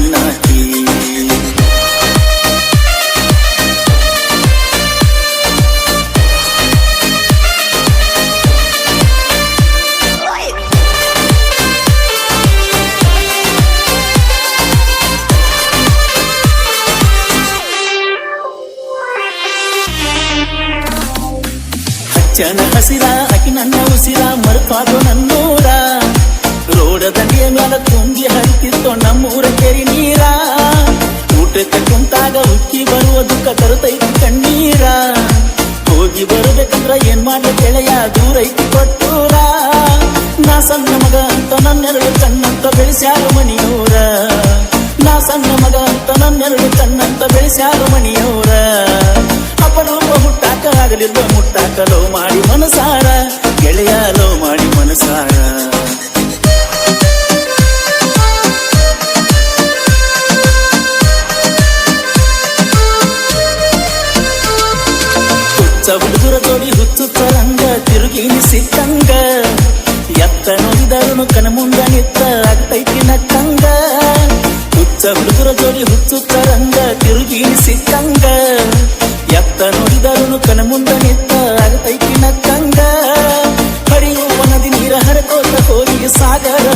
ಸಿಗುದಿಲ್ಲೋ ಇನ್ನಾಕಿ ಹಚ್ಚನ ಹಸಿರ ಅಕಿ ನನ್ನ ಉಸಿರ ಮರುಪಾದು ನನ್ನೂರ ಊಟಕ್ಕೆ ಕುಂತಾಗ ಉಕ್ಕಿ ಬರುವ ದುಃಖ ತರುತ್ತೈತಿ ಕಣ್ಣೀರ. ಹೋಗಿ ಬರಬೇಕಂದ್ರ ಏನ್ ಮಾಡ್ಲಿ ಕೆಳೆಯ ದೂರ ಐತಿ ಕೊಟ್ಟೂರ. ನಾ ಸಣ್ಣ ಮಗ ಅಂತ ನನ್ನೆರಡು ಕಣ್ಣಂತ ಬೆಳೆಸ್ಯಾರ ಮಣಿಯೂರ. ನಾ ಸಣ್ಣ ಮಗ ಅಂತ ನನ್ನೆರಡು ಕಣ್ಣಂತ ಬೆಳೆಸ್ಯಾರ ಮಣಿಯೂರ. ಅಪರೂಪ ಹುಟ್ಟಾಕ ಆಗಲಿಲ್ಲ, ಮುಟ್ಟಾಕ ಲೋ ಮಾಡಿ ಮನಸಾರ. ಗೆಳೆಯ ಲೋ ಮಾಡಿ ಮನಸಾರ. ಸಿಕ್ಕಂಗ ಎತ್ತ ನೋಡಿದವನು ಕನ ಮುಂದ ನಿತ್ತ ಆಗ್ತೈತಿ ನಕ್ಕಂಗ. ಹುಚ್ಚ ಹುಡುಗರ ಜೋಡಿ ಹುಚ್ಚುತ್ತರಂಗ ತಿರುಗಿನಿ ಸಿಕ್ಕಂಗ ಎತ್ತ ನೋಡಿದವನು ಕನ ಮುಂದ ನಿತ್ತ ಆಗ್ತೈತಿ ನಕ್ಕಂಗ. ಹರಿಯುವ ನದಿ ನೀರ ಹರಕೋತ ಹೋಗಿ ಸಾಗರ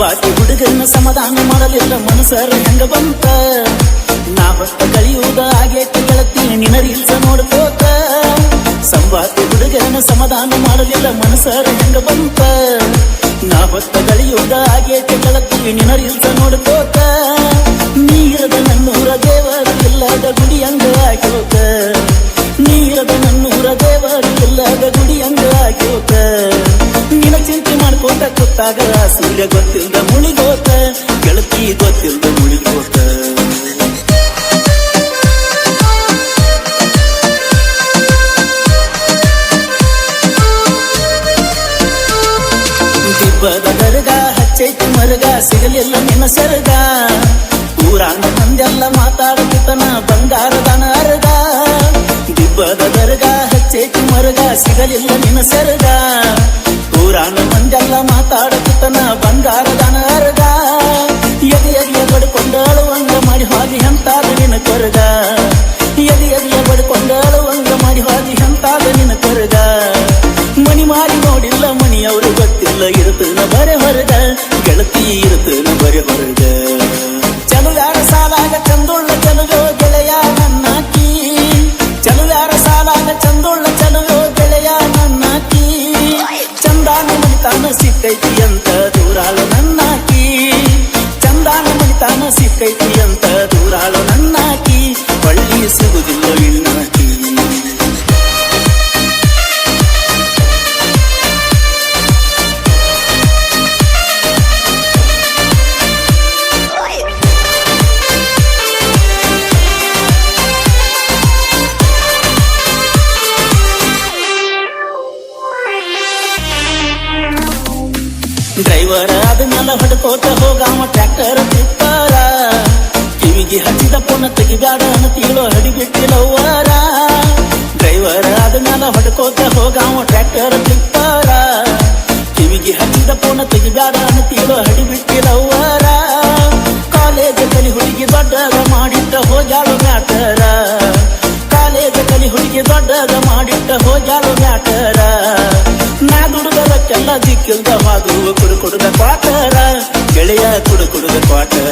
ಸಂಬಾತಿ ಹುಡುಗನ ಸಮಾಧಾನ ಮಾಡಲಿಲ್ಲ ಮನಸರ ಹೆಂಗ ಬಂತ? ನಾ ಹೊತ್ತ ಕಳಿಯುವುದ ಆಗೇತಿ ಗೆಳತಿ ನಿನ ರೀಲ್ಸ ನೋಡ್ಕೋತ ಸಂಬಾತಿ ಹುಡುಗನ ಸಮಾಧಾನ ಮಾಡಲಿಲ್ಲ ಮನಸರ ಹೆಂಗ ಬಂತ? ನಾ ಹೊತ್ತ ಕಳಿಯುವುದ ಆಗೈತಿ ಗೆಳತಿ ನಿನ ರೀಲ್ಸ ನೋಡ್ಕೋತ ಗೊತ್ತಿಲ್ದ ಮುಳಿಗೋತ ಗೆಳತಿ ಗೊತ್ತಿಲ್ದ ಮುಳಿಗೋತ ದಿಬ್ಬದ ದರ್ಗ ಹಚ್ಚೈತಿ ಮರಗ ಸಿಗಲಿಲ್ಲ ನಿನ್ನ ಸೆರಗ ಊರಾಂಗ ಮಂದೆಲ್ಲ ಮಾತಾಡುತ್ತಿತ್ತನ ಬಂಗಾರದನ ಅರಗ ದಿಬ್ಬದ ದರ್ಗ ಹಚ್ಚೈತಿ ಮರಗ ಸಿಗಲಿಲ್ಲ ನಿನ್ನ ಸೆರಗ ಊರಾಂಗ ಮಂದೆಲ್ಲ ಮಾತಾಡುತ್ತಿತ್ತನ ಬಂಗಾರದನ ಅರಗ ಎದೆ ಎದೆಯ ಬಡ್ಕೊಂಡು ಅಳುವಂಗ ಮಾಡಿ ಹೋಗಿ ಎಂತಾದ ನಿನ್ನ ಕೊರಗ. te entiendo. ಡ್ರೈವರ್ ಅದನ್ನೆಲ್ಲ ಹೊಡ್ಕೋತ ಹೋಗಾವ ಟ್ರ್ಯಾಕ್ಟರ್ ತಿಪ್ಪಾರ ಕಿವಿಗೆ ಹಚ್ಚಿದ ಪುನ ತೆಗಿಬ್ಯಾಡ ಅನತಿಗಳು ಹಡಿಬಿಟ್ಟಿಲವಾರ ಡ್ರೈವರ್ ಅದನ್ನೆಲ್ಲ ಹೊಡ್ಕೋತ ಹೋಗಾವ ಟ್ರ್ಯಾಕ್ಟರ್ ತಿಪ್ಪಾರ ಕಿವಿಗೆ ಹಚ್ಚಿದ ಪುನ ತೆಗಿಬ್ಯಾಡ ಅನತಿಗಳು ಹಡಿಬಿಟ್ಟಿಲವಾರ ಕಾಲೇಜ್ ಕಲಿ ಹುಡುಗಿ ದೊಡ್ಡದ ಮಾಡಿಟ್ಟ ಹೋಗ್ಯಾಳು ಮ್ಯಾಟರ ಕಾಲೇಜ್ ಕಲಿ ಹುಡುಗಿ ದೊಡ್ಡದ ಮಾಡಿಟ್ಟ ಹೋಗ್ಯಾಳು ಮ್ಯಾಟರ ಎಲ್ಲ ದಿಕ್ಕಿಲ್ದ ಹಾದು ಕುಡು, ಕುಡುದ ಕ್ವಾಟರ ಗೆಳೆಯ, ಕುಡು, ಕುಡುದ ಕ್ವಾಟರ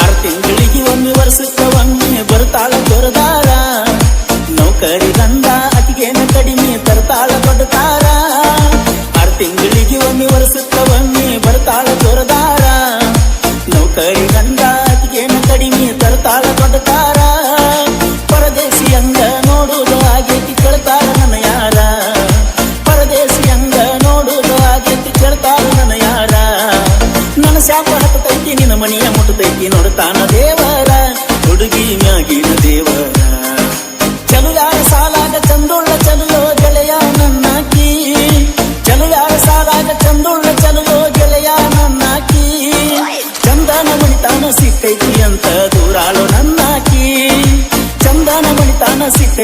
ಆರು ತಿಂಗಳಿಗೆ ಒಮ್ಮೆ ವರ್ಷಕ್ಕ ಒಮ್ಮೆ ಬರ್ತಾಳ ದೊರದಾರ ನೌಕರಿ ಗಂಡ ಅತಿಗೇನ ಕಡಿಮೆ ತರ್ತಾಳ ದೊಡ್ಡತಾರ. ಆರು ತಿಂಗಳಿಗೆ ಒಮ್ಮೆ ವರ್ಷಕ್ಕ ಒಮ್ಮೆ ಬರ್ತಾಳ ದೊಡ್ಡತಾರ ಪರದೇಶಿ ಹಂಗ ನೋಡುದು ಆಗೇತಿ ಕೇಳ್ತಾರ ನನ್ನ ಯಾರ? ಪರದೇಶಿ ಹಂಗ ನೋಡುದು ಆಗೇತಿ ಕೇಳ್ತಾರ ನನ್ನ ಯಾರ? ನನ್ನ ಶಾಪ ಹತ್ತೈತಿ ನಿನ್ನ ಮನೆಯ ಮುಟ್ಟತೈತಿ ನೋಡ್ತಾನ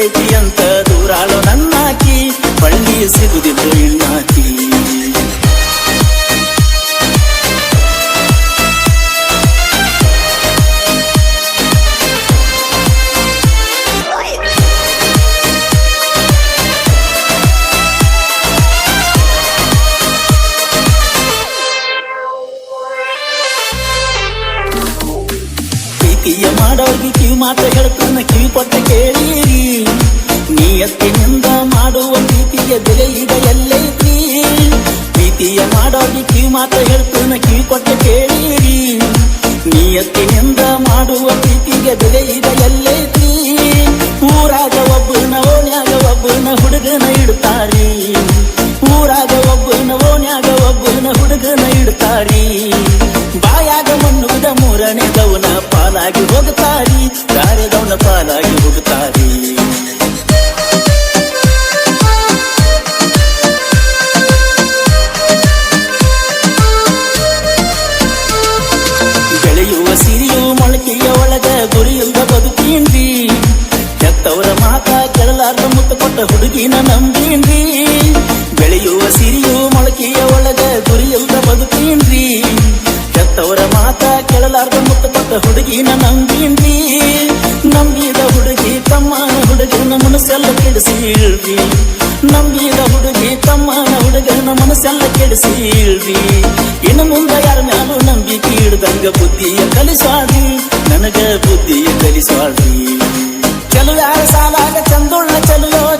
ಅಂತ ದೂರಾಳೋ ನನ್ನಾಕಿ ಬಳ್ಳಿ ಸಿಗುದಿಲ್ಲ ಪ್ರೀತಿಯ ಮಾಡೋರ್ಗೆ ಕಿವಿ ಮಾತ್ರ ಹೇಳ್ತಾನ, ಕಿವಿ ಕೊಟ್ಟ ಕೇಳಿರಿ. ನಿಯತ್ತಿನಿಂದ ಮಾಡುವ ಪ್ರೀತಿಯ ಬೆಲೆ ಈಗ ಎಲ್ಲೈತಿ ಪ್ರೀತಿಯ ಮಾಡೋರ್ಗೆ ಕಿವಿ ಮಾತ್ರ ಹೇಳ್ತಾನ, ಕಿವಿ ಕೊಟ್ಟ ಕೇಳಿರಿ. ನಿಯತ್ತಿನಿಂದ ಮಾಡುವ ಪ್ರೀತಿಗೆ ಬೆಲೆ ಈಗ ಎಲ್ಲೈತಿ ಕೊಟ್ಟ ಹುಡುಗಿನ ನಂಬೀನ್ರಿ. ಬೆಳೆಯುವ ಸಿರಿಯು ಮೊಳಕೆಯ ಒಳಗ ಗುರಿಯಿಲ್ದ ಬದುಕೀನ್ರಿ. ಕೆತ್ತವರ ಮಾತ ಕೆಳಲಾರ್ದ ಮುತ್ತ ಕೊಟ್ಟ ಹುಡುಗಿನ ನಂಬೀನ್ರಿ. ನಂಬಿದ ಹುಡುಗಿ ತಮ್ಮನ ಹುಡುಗನ ಮನಸ್ಸೆಲ್ಲ ಕೆಡಿಸಿಳ್ರಿ ನಂಬಿದ ಹುಡುಗಿ ತಮ್ಮನ ಹುಡುಗನ ಮನಸ್ಸೆಲ್ಲ ಕೆಡಿಸಿಳ್ರಿ ಇನ್ನು ಮುಂದೆ ಯಾರ ಮ್ಯಾಲು ನಂಬಿಕೆ ಇಡ್ದಂಗ ಬುದ್ಧಿಯ ಕಲಿಸ್ವಾಳ್ರಿ. ನನಗ ಬುದ್ಧಿಯ ಕಲಿಸ್ವಾಳ್ರಿ. ಚಲುವಾರ ಸಾಲಾಗ ಚಂದುಳ್ಳ ಚಲುವೋ